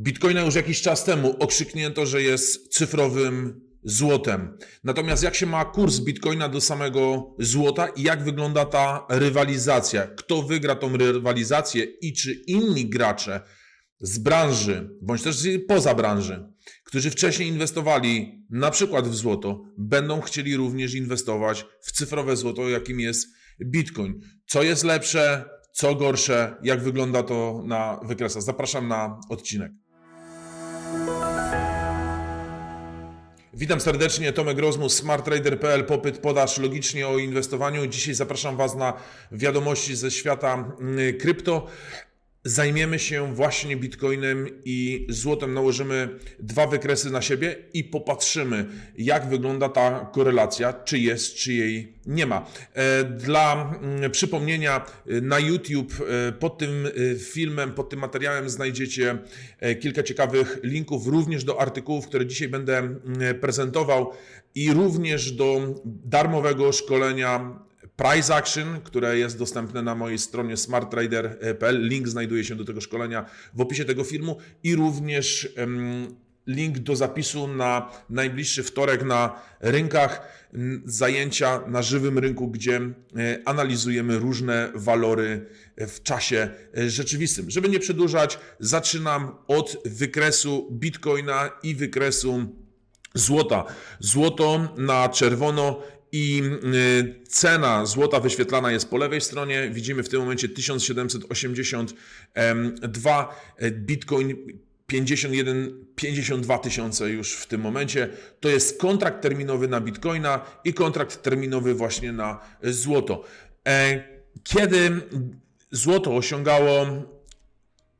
Bitcoina już jakiś czas temu okrzyknięto, że jest cyfrowym złotem. Natomiast jak się ma kurs Bitcoina do samego złota i jak wygląda ta rywalizacja? Kto wygra tą rywalizację i czy inni gracze z branży, bądź też poza branży, którzy wcześniej inwestowali na przykład w złoto, będą chcieli również inwestować w cyfrowe złoto, jakim jest Bitcoin. Co jest lepsze, co gorsze, jak wygląda to na wykresach? Zapraszam na odcinek. Witam serdecznie, Tomek Rozmus, smarttrader.pl, popyt, podaż, logicznie o inwestowaniu. Dzisiaj zapraszam Was na wiadomości ze świata mm, krypto. Zajmiemy się właśnie bitcoinem i złotem. Nałożymy dwa wykresy na siebie i popatrzymy, jak wygląda ta korelacja, czy jest, czy jej nie ma. E, Dla mm, przypomnienia, e, na YouTube e, pod tym filmem, pod tym materiałem znajdziecie kilka ciekawych linków, również do artykułów, które dzisiaj będę mm, prezentował i również do darmowego szkolenia Price Action, które jest dostępne na mojej stronie smarttrader.pl. Link znajduje się do tego szkolenia w opisie tego filmu i również link do zapisu na najbliższy wtorek na rynkach zajęcia na żywym rynku, gdzie e, analizujemy różne walory w czasie e, rzeczywistym. Żeby nie przedłużać, zaczynam od wykresu Bitcoina i wykresu złota. Złoto na czerwono i y, cena złota wyświetlana jest po lewej stronie. Widzimy w tym momencie 1782, e, Bitcoin 51, 52 tysiące już w tym momencie. To jest kontrakt terminowy na Bitcoina i kontrakt terminowy właśnie na złoto. E, Kiedy złoto osiągało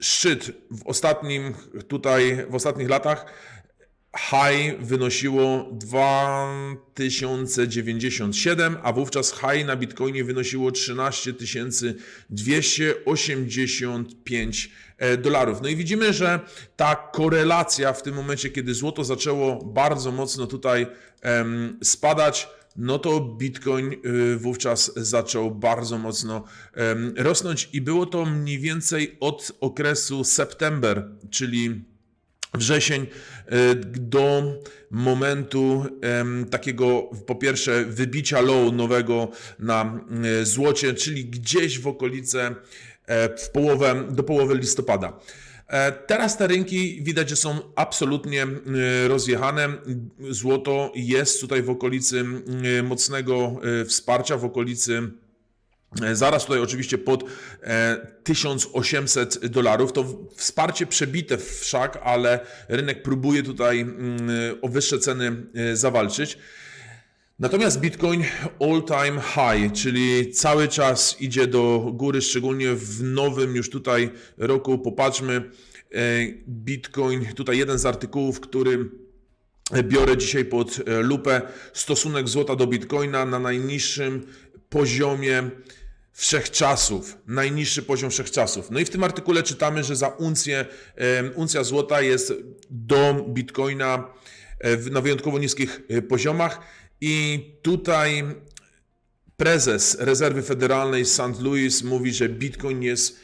szczyt w ostatnim tutaj w ostatnich latach high wynosiło 2097, a wówczas high na Bitcoinie wynosiło 13 285 e, dolarów. No i widzimy, że ta korelacja w tym momencie, kiedy złoto zaczęło bardzo mocno tutaj spadać, no to Bitcoin y, wówczas zaczął bardzo mocno rosnąć i było to mniej więcej od okresu September, czyli wrzesień e, do momentu takiego po pierwsze wybicia low nowego na e, złocie, czyli gdzieś w okolice e, w połowę, do połowy listopada. E, Teraz te rynki widać, że są absolutnie e, rozjechane. Złoto jest tutaj w okolicy mocnego wsparcia, w okolicy Zaraz tutaj oczywiście pod e, 1800 dolarów. To wsparcie przebite wszak, ale rynek próbuje tutaj mm, o wyższe ceny e, zawalczyć. Natomiast Bitcoin all time high, czyli cały czas idzie do góry, szczególnie w nowym już tutaj roku. Popatrzmy, e, Bitcoin, tutaj jeden z artykułów, który biorę dzisiaj pod e, lupę, stosunek złota do Bitcoina na najniższym poziomie wszechczasów, najniższy poziom wszechczasów. No i w tym artykule czytamy, że za uncję, uncja złota jest do bitcoina e, na wyjątkowo niskich e, poziomach i tutaj prezes rezerwy federalnej St. Louis mówi, że bitcoin jest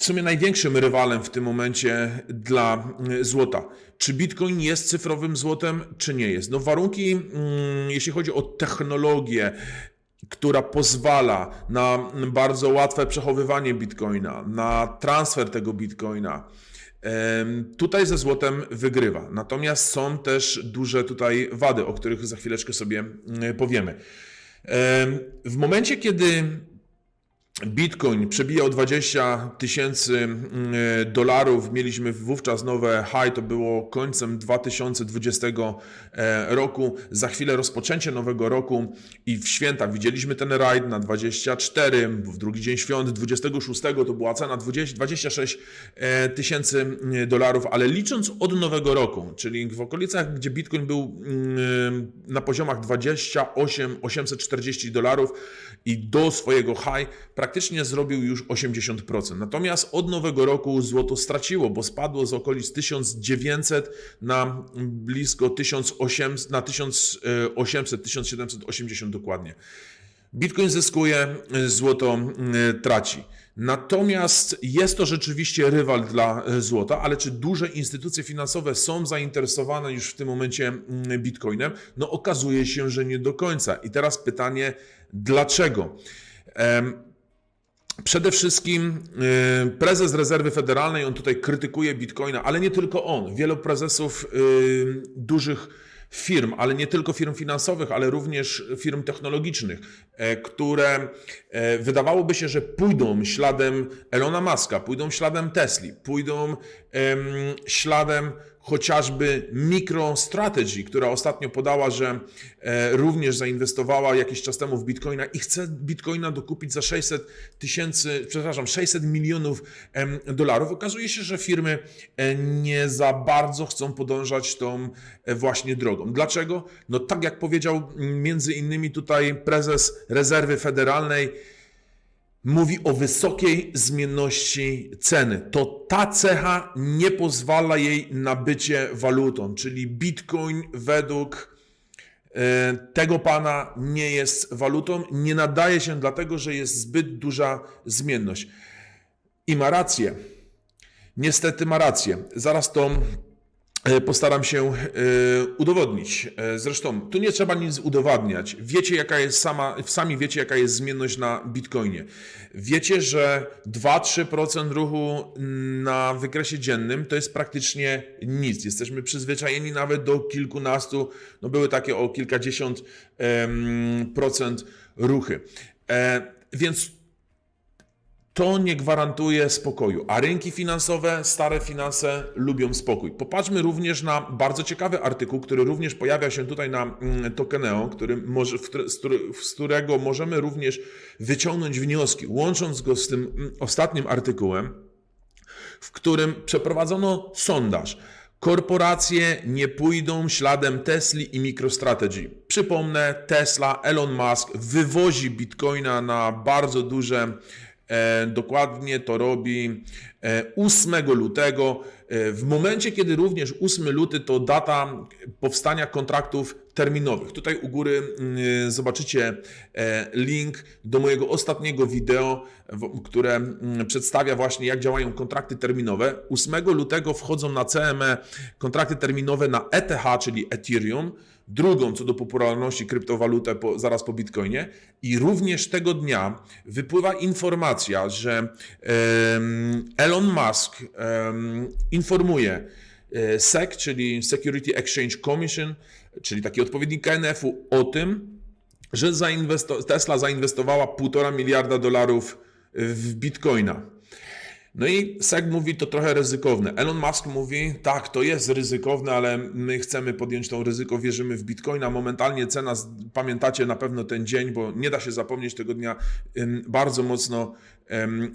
w sumie największym rywalem w tym momencie dla y, złota. Czy Bitcoin jest cyfrowym złotem, czy nie jest? No warunki, mm, jeśli chodzi o technologię, która pozwala na bardzo łatwe przechowywanie Bitcoina, na transfer tego Bitcoina, tutaj ze złotem wygrywa. Natomiast są też duże tutaj wady, o których za chwileczkę sobie y, powiemy. Em, W momencie, kiedy Bitcoin przebijał 20 tysięcy mm, dolarów. Mieliśmy wówczas nowe high, to było końcem 2020 e, roku. Za chwilę rozpoczęcie nowego roku i w święta widzieliśmy ten rajd na 24, w drugi dzień świąt 26 to była cena 20, 26 e, tysięcy mm, dolarów, ale licząc od nowego roku, czyli w okolicach, gdzie Bitcoin był mm, na poziomach 28 840 dolarów i do swojego high praktycznie zrobił już 80%. Natomiast od nowego roku złoto straciło, bo spadło z okolic 1900 na blisko 1800, na 1800, 1780 dokładnie. Bitcoin zyskuje, złoto y, traci. Natomiast jest to rzeczywiście rywal dla e, złota, ale czy duże instytucje finansowe są zainteresowane już w tym momencie Bitcoinem? No okazuje się, że nie do końca. I teraz pytanie, dlaczego? Przede wszystkim y, prezes rezerwy federalnej, on tutaj krytykuje bitcoina, ale nie tylko on. Wielu prezesów y, dużych firm, ale nie tylko firm finansowych, ale również firm technologicznych, e, które e, wydawałoby się, że pójdą śladem Elona Muska, pójdą śladem Tesli, pójdą em, śladem chociażby MicroStrategy, która ostatnio podała, że e, również zainwestowała jakiś czas temu w Bitcoina i chce Bitcoina dokupić za 600 tysięcy, przepraszam, 600 milionów dolarów. Okazuje się, że firmy e, nie za bardzo chcą podążać tą e, właśnie drogą. Dlaczego? No tak jak powiedział między innymi tutaj prezes rezerwy federalnej, mówi o wysokiej zmienności ceny. To ta cecha nie pozwala jej na bycie walutą, czyli Bitcoin według e, tego pana nie jest walutą, nie nadaje się dlatego, że jest zbyt duża zmienność. I ma rację. Niestety ma rację. Zaraz to postaram się e, udowodnić. E, Zresztą tu nie trzeba nic udowadniać. Wiecie, jaka jest sama, sami wiecie, jaka jest zmienność na Bitcoinie. Wiecie, że 2-3% ruchu na wykresie dziennym to jest praktycznie nic. Jesteśmy przyzwyczajeni nawet do kilkunastu, no były takie o kilkadziesiąt procent ruchy. E, Więc to nie gwarantuje spokoju, a rynki finansowe, stare finanse lubią spokój. Popatrzmy również na bardzo ciekawy artykuł, który również pojawia się tutaj na mm, Tokeneo, który może, z, którego możemy również wyciągnąć wnioski, łącząc go z tym mm, ostatnim artykułem, w którym przeprowadzono sondaż. Korporacje nie pójdą śladem Tesli i MicroStrategy. Przypomnę, Tesla, Elon Musk wywozi bitcoina na bardzo duże, dokładnie to robi e, 8 lutego. E, w momencie, kiedy również 8 luty to data powstania kontraktów terminowych. Tutaj u góry mm, zobaczycie e, link do mojego ostatniego wideo, które mm, przedstawia właśnie jak działają kontrakty terminowe. 8 lutego wchodzą na CME kontrakty terminowe na ETH, czyli Ethereum, drugą co do popularności kryptowalutę po, zaraz po Bitcoinie i również tego dnia wypływa informacja, że Elon Musk informuje e, SEC, czyli Security Exchange Commission, czyli taki odpowiednik KNF-u o tym, że zainwesto- Tesla zainwestowała 1,5 miliarda dolarów w bitcoina. No i SEC mówi to trochę ryzykowne. Elon Musk mówi, tak, to jest ryzykowne, ale my chcemy podjąć to ryzyko, wierzymy w bitcoina. Momentalnie cena, pamiętacie na pewno ten dzień, bo nie da się zapomnieć tego dnia, bardzo mocno,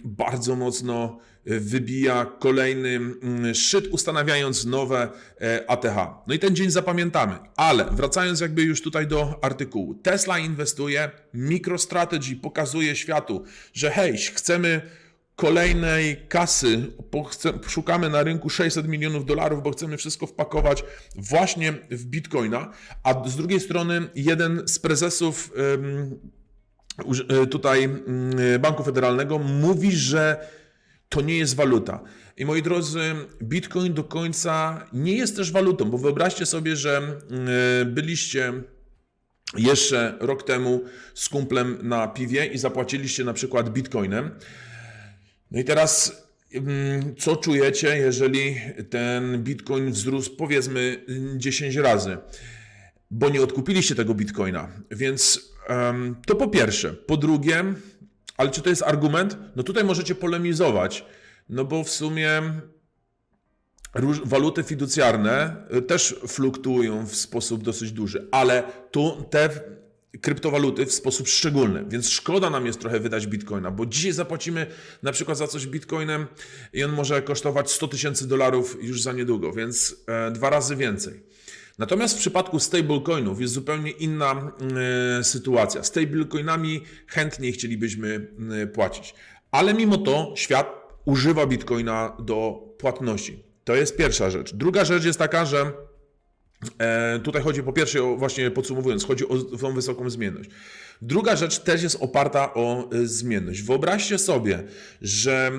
bardzo mocno y, wybija kolejny szczyt, ustanawiając nowe e, ATH. No i ten dzień zapamiętamy. Ale wracając jakby już tutaj do artykułu. Tesla inwestuje, MicroStrategy pokazuje światu, że hej, chcemy kolejnej kasy, szukamy na rynku 600 milionów dolarów, bo chcemy wszystko wpakować właśnie w bitcoina, a z drugiej strony jeden z prezesów e, tutaj mm, Banku Federalnego mówi, że to nie jest waluta. I moi drodzy, bitcoin do końca nie jest też walutą, bo wyobraźcie sobie, że mm, byliście jeszcze rok temu z kumplem na piwie i zapłaciliście na przykład bitcoinem. No i teraz, mm, co czujecie, jeżeli ten bitcoin wzrósł powiedzmy 10 razy? Bo nie odkupiliście tego bitcoina. Więc em, to po pierwsze. Po drugie, ale czy to jest argument? No tutaj możecie polemizować, no bo w sumie waluty fiducjarne y, też fluktuują w sposób dosyć duży, ale tu te kryptowaluty w sposób szczególny, więc szkoda nam jest trochę wydać bitcoina, bo dzisiaj zapłacimy na przykład za coś bitcoinem i on może kosztować 100 tysięcy dolarów już za niedługo, więc e, dwa razy więcej. Natomiast w przypadku stablecoinów jest zupełnie inna e, sytuacja. Stablecoinami chętniej chcielibyśmy e, płacić, ale mimo to świat używa bitcoina do płatności. To jest pierwsza rzecz. Druga rzecz jest taka, że Tutaj chodzi po pierwsze, właśnie podsumowując, chodzi o tą wysoką zmienność. Druga rzecz też jest oparta o y, zmienność. Wyobraźcie sobie, że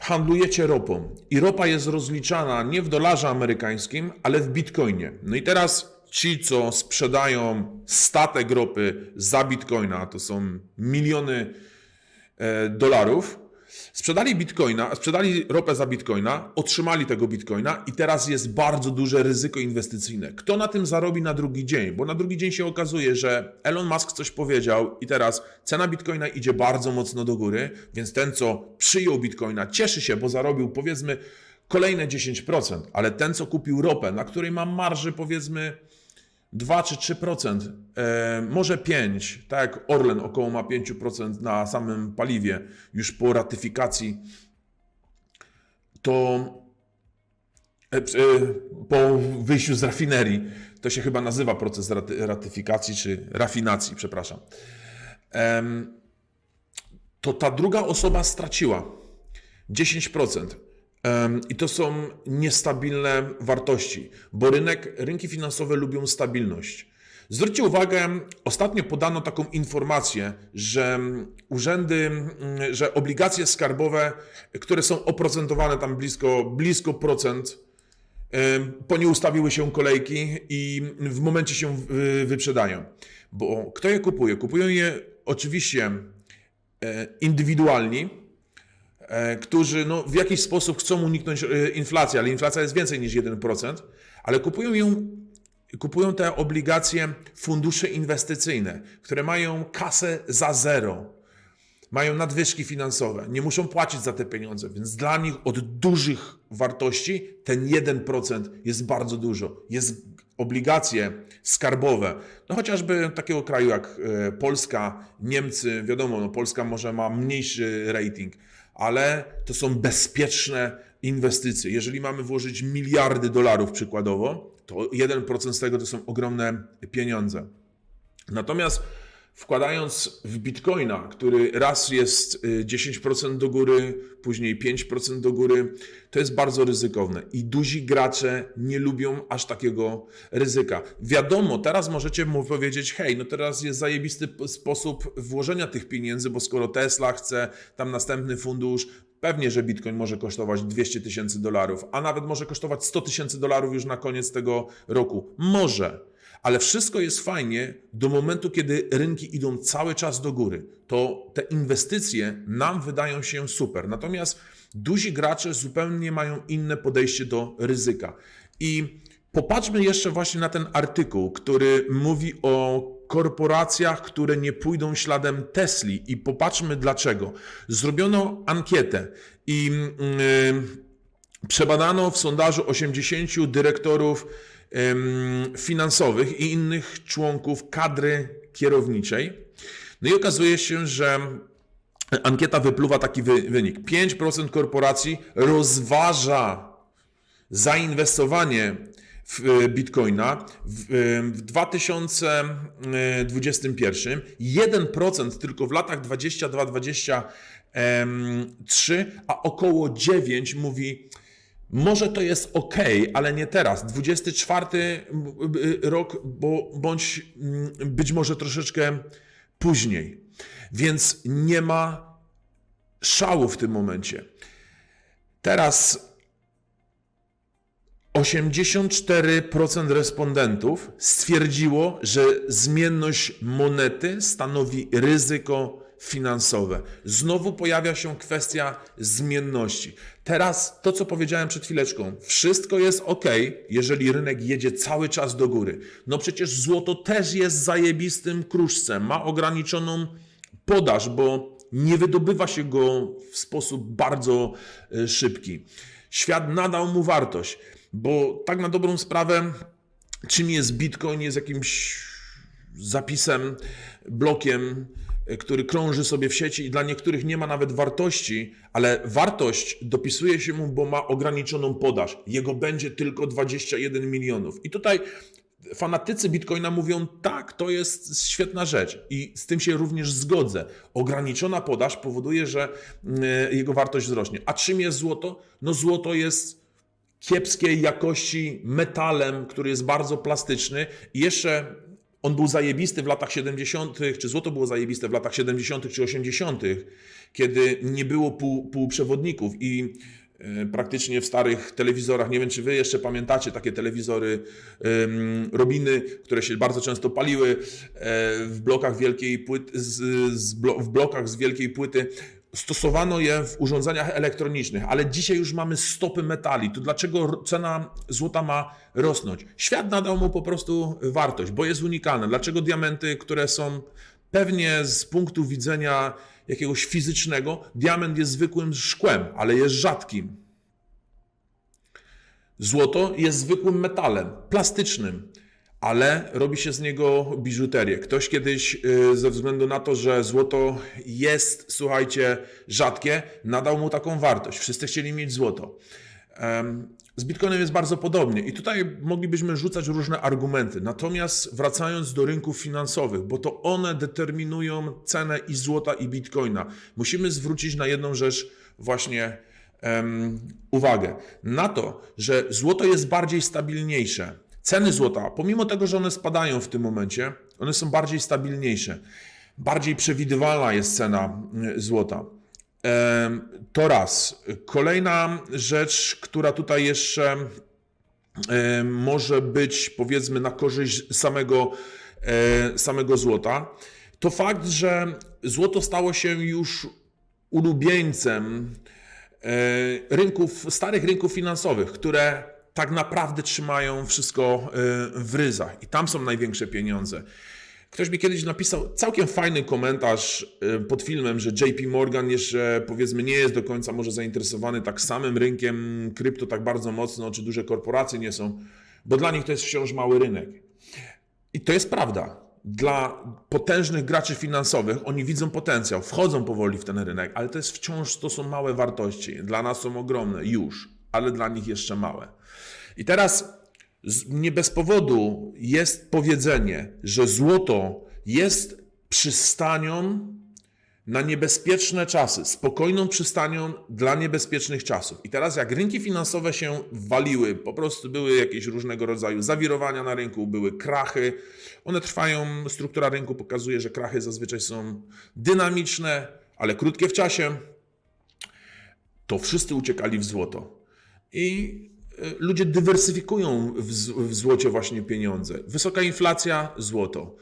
handlujecie ropą i ropa jest rozliczana nie w dolarze amerykańskim, ale w bitcoinie. No i teraz ci, co sprzedają statek ropy za bitcoina, to są miliony e, dolarów, sprzedali bitcoina, sprzedali ropę za bitcoina, otrzymali tego bitcoina i teraz jest bardzo duże ryzyko inwestycyjne. Kto na tym zarobi na drugi dzień? Bo na drugi dzień się okazuje, że Elon Musk coś powiedział i teraz cena bitcoina idzie bardzo mocno do góry, więc ten, co przyjął bitcoina, cieszy się, bo zarobił powiedzmy kolejne 10%, ale ten, co kupił ropę, na której ma marży powiedzmy 2 czy 3%, e, może 5%, tak jak Orlen około ma 5% na samym paliwie już po ratyfikacji, to e, e, po wyjściu z rafinerii, to się chyba nazywa proces raty, ratyfikacji czy rafinacji, przepraszam, em, to ta druga osoba straciła 10%. I to są niestabilne wartości, bo rynek, rynki finansowe lubią stabilność. Zwróćcie uwagę, ostatnio podano taką informację, że urzędy, że obligacje skarbowe, które są oprocentowane tam blisko, blisko procent, po nie ustawiły się kolejki i w momencie się wy- wyprzedają. Bo kto je kupuje? Kupują je oczywiście e, indywidualni, którzy no, w jakiś sposób chcą uniknąć e, inflacji, ale inflacja jest więcej niż 1%, ale kupują ją, kupują te obligacje fundusze inwestycyjne, które mają kasę za zero, mają nadwyżki finansowe, nie muszą płacić za te pieniądze, więc dla nich od dużych wartości ten 1% jest bardzo dużo. Jest obligacje skarbowe, no chociażby takiego kraju jak e, Polska, Niemcy, wiadomo, no Polska może ma mniejszy rating, ale to są bezpieczne inwestycje. Jeżeli mamy włożyć miliardy dolarów przykładowo, to 1% z tego to są ogromne pieniądze. Natomiast wkładając w bitcoina, który raz jest y, 10% do góry, później 5% do góry, to jest bardzo ryzykowne i duzi gracze nie lubią aż takiego ryzyka. Wiadomo, teraz możecie mu powiedzieć, hej, no teraz jest zajebisty sposób włożenia tych pieniędzy, bo skoro Tesla chce tam następny fundusz, Pewnie, że Bitcoin może kosztować 200 tysięcy dolarów, a nawet może kosztować 100 tysięcy dolarów już na koniec tego roku. Może. Ale wszystko jest fajnie do momentu, kiedy rynki idą cały czas do góry. To te inwestycje nam wydają się super. Natomiast duzi gracze zupełnie mają inne podejście do ryzyka. I popatrzmy jeszcze właśnie na ten artykuł, który mówi o korporacjach, które nie pójdą śladem Tesli i popatrzmy dlaczego. Zrobiono ankietę i yy, przebadano w sondażu 80 dyrektorów finansowych i innych członków kadry kierowniczej. No i okazuje się, że ankieta wypluwa taki wy, wynik. 5% korporacji rozważa zainwestowanie w e, bitcoina w 2021, 1% tylko w latach 22-23, a około 9 mówi może to jest ok, ale nie teraz. 24 rok, bo, bądź mm, być może troszeczkę później. Więc nie ma szału w tym momencie. Teraz 84% respondentów stwierdziło, że zmienność monety stanowi ryzyko finansowe. Znowu pojawia się kwestia zmienności. Teraz to, co powiedziałem przed chwileczką, wszystko jest ok, jeżeli rynek jedzie cały czas do góry. No przecież złoto też jest zajebistym kruszcem, ma ograniczoną podaż, bo nie wydobywa się go w sposób bardzo e, szybki. Świat nadał mu wartość, bo tak na dobrą sprawę, czym jest Bitcoin, jest jakimś zapisem, blokiem, który krąży sobie w sieci i dla niektórych nie ma nawet wartości, ale wartość dopisuje się mu, bo ma ograniczoną podaż. Jego będzie tylko 21 milionów. I tutaj fanatycy Bitcoina mówią, tak, to jest świetna rzecz i z tym się również zgodzę. Ograniczona podaż powoduje, że y, jego wartość wzrośnie. A czym jest złoto? No złoto jest kiepskiej jakości metalem, który jest bardzo plastyczny i jeszcze on był zajebisty w latach 70., czy złoto było zajebiste w latach 70. czy 80., kiedy nie było pół, półprzewodników i e, praktycznie w starych telewizorach, nie wiem czy wy jeszcze pamiętacie takie telewizory Robiny, które się bardzo często paliły e, w blokach wielkiej płyty, z, z blo, w blokach z wielkiej płyty. Stosowano je w urządzeniach elektronicznych, ale dzisiaj już mamy stopy metali. To dlaczego cena złota ma rosnąć? Świat nadał mu po prostu wartość, bo jest unikalne. Dlaczego diamenty, które są pewnie z punktu widzenia jakiegoś fizycznego, diament jest zwykłym szkłem, ale jest rzadkim. Złoto jest zwykłym metalem, plastycznym, ale robi się z niego biżuterię. Ktoś kiedyś, y, ze względu na to, że złoto jest, słuchajcie, rzadkie, nadał mu taką wartość. Wszyscy chcieli mieć złoto. Z Bitcoinem jest bardzo podobnie i tutaj moglibyśmy rzucać różne argumenty. Natomiast wracając do rynków finansowych, bo to one determinują cenę i złota i Bitcoina, musimy zwrócić na jedną rzecz właśnie em, uwagę. Na to, że złoto jest bardziej stabilniejsze. Ceny złota, pomimo tego, że one spadają w tym momencie, one są bardziej stabilniejsze. Bardziej przewidywalna jest cena y, złota. To raz. Kolejna rzecz, która tutaj jeszcze e, może być powiedzmy na korzyść samego, e, samego złota, to fakt, że złoto stało się już ulubieńcem e, rynków, starych rynków finansowych, które tak naprawdę trzymają wszystko e, w ryzach i tam są największe pieniądze. Ktoś mi kiedyś napisał całkiem fajny komentarz e, pod filmem, że JP Morgan jeszcze powiedzmy nie jest do końca może zainteresowany tak samym rynkiem krypto tak bardzo mocno, czy duże korporacje nie są, bo dla nich to jest wciąż mały rynek. I to jest prawda. Dla potężnych graczy finansowych oni widzą potencjał, wchodzą powoli w ten rynek, ale to jest wciąż to są małe wartości. Dla nas są ogromne już, ale dla nich jeszcze małe. I teraz nie bez powodu jest powiedzenie, że złoto jest przystanią na niebezpieczne czasy, spokojną przystanią dla niebezpiecznych czasów. I teraz jak rynki finansowe się waliły, po prostu były jakieś różnego rodzaju zawirowania na rynku, były krachy, one trwają, struktura rynku pokazuje, że krachy zazwyczaj są dynamiczne, ale krótkie w czasie, to wszyscy uciekali w złoto. I y, ludzie dywersyfikują w, w złocie właśnie pieniądze. Wysoka inflacja, złoto.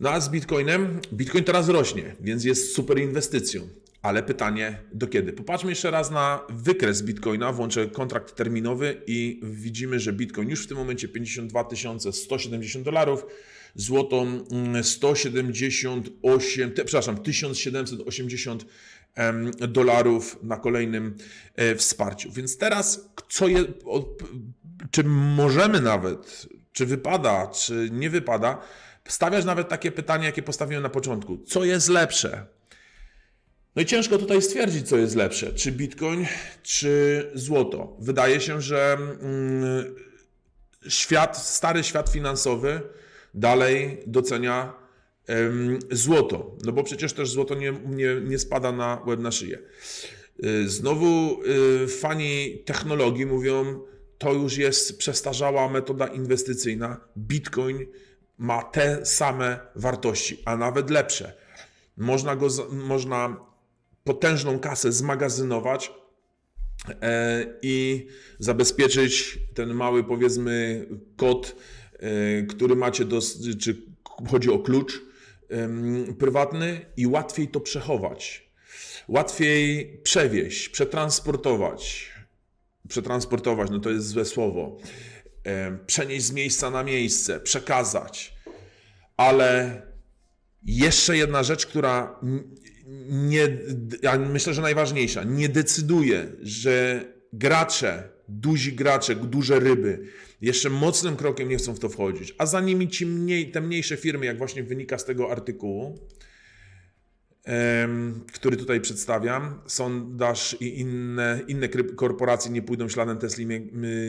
No a z Bitcoinem? Bitcoin teraz rośnie, więc jest super inwestycją. Ale pytanie, do kiedy? Popatrzmy jeszcze raz na wykres Bitcoina, włączę kontrakt terminowy i widzimy, że Bitcoin już w tym momencie 52 170 dolarów, złoto mm, 178, te, przepraszam, 1780 em, dolarów na kolejnym e, wsparciu. Więc teraz, co je, czy możemy nawet, czy wypada, czy nie wypada, stawiać nawet takie pytanie, jakie postawiłem na początku. Co jest lepsze? No i ciężko tutaj stwierdzić, co jest lepsze, czy bitcoin, czy złoto. Wydaje się, że mm, świat, stary świat finansowy dalej docenia złoto, no bo przecież też złoto nie, nie, nie spada na łeb na szyję. Y, Znowu y, fani technologii mówią, to już jest przestarzała metoda inwestycyjna. Bitcoin ma te same wartości, a nawet lepsze. Można, go, można potężną kasę zmagazynować e, i zabezpieczyć ten mały, powiedzmy, kod, e, który macie, do, czy chodzi o klucz prywatny i łatwiej to przechować. Łatwiej przewieźć, przetransportować. Przetransportować, no to jest złe słowo. Przenieść z miejsca na miejsce, przekazać. Ale jeszcze jedna rzecz, która nie, ja myślę, że najważniejsza, nie decyduje, że gracze, duzi gracze, duże ryby jeszcze mocnym krokiem nie chcą w to wchodzić, a za nimi ci mniej, te mniejsze firmy, jak właśnie wynika z tego artykułu, który tutaj przedstawiam, sondaż i inne, inne korporacje nie pójdą śladem Tesla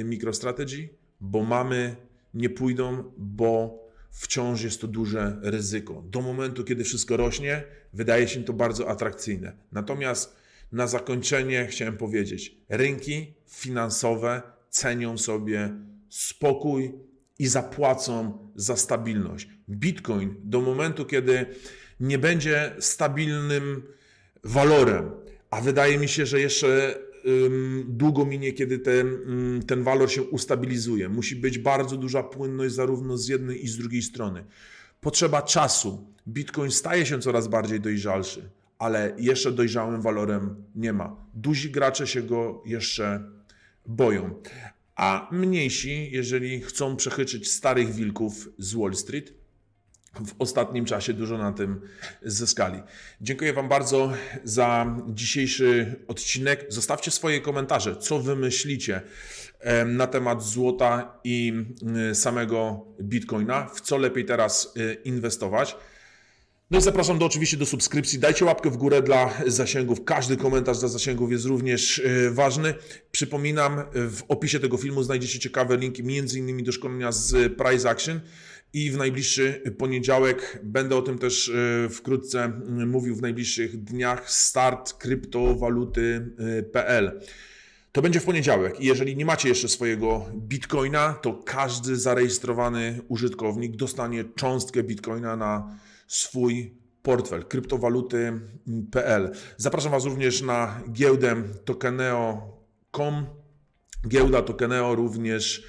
MicroStrategy, bo mamy nie pójdą, bo wciąż jest to duże ryzyko. Do momentu, kiedy wszystko rośnie, wydaje się to bardzo atrakcyjne. Natomiast Na zakończenie chciałem powiedzieć: rynki finansowe cenią sobie spokój i zapłacą za stabilność. Bitcoin do momentu, kiedy nie będzie stabilnym walorem, a wydaje mi się, że jeszcze długo minie, kiedy ten, ten walor się ustabilizuje. Musi być bardzo duża płynność zarówno z jednej i z drugiej strony. Potrzeba czasu. Bitcoin staje się coraz bardziej dojrzalszy, ale jeszcze dojrzałym walorem nie ma. Duzi gracze się go jeszcze boją. A mniejsi, jeżeli chcą przechyczyć starych wilków z Wall Street, w ostatnim czasie dużo na tym zyskali. Dziękuję Wam bardzo za dzisiejszy odcinek. Zostawcie swoje komentarze, co Wy myślicie em, na temat złota i y, samego bitcoina, w co lepiej teraz y, inwestować. No i zapraszam do, oczywiście do subskrypcji. Dajcie łapkę w górę dla zasięgów. Każdy komentarz dla zasięgów jest również e, ważny. Przypominam, w opisie tego filmu znajdziecie ciekawe linki, między innymi do szkolenia z Price Action. I w najbliższy poniedziałek będę o tym też e, wkrótce m, mówił w najbliższych dniach. Start kryptowaluty.pl. To będzie w poniedziałek. I jeżeli nie macie jeszcze swojego bitcoina, to każdy zarejestrowany użytkownik dostanie cząstkę bitcoina na swój portfel kryptowaluty.pl. Zapraszam Was również na giełdę tokeneo.com. Giełda Tokeneo również e,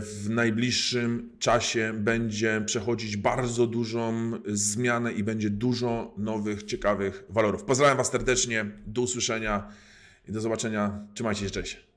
w najbliższym czasie będzie przechodzić bardzo dużą zmianę i będzie dużo nowych, ciekawych walorów. Pozdrawiam Was serdecznie, do usłyszenia i do zobaczenia. Trzymajcie się, cześć.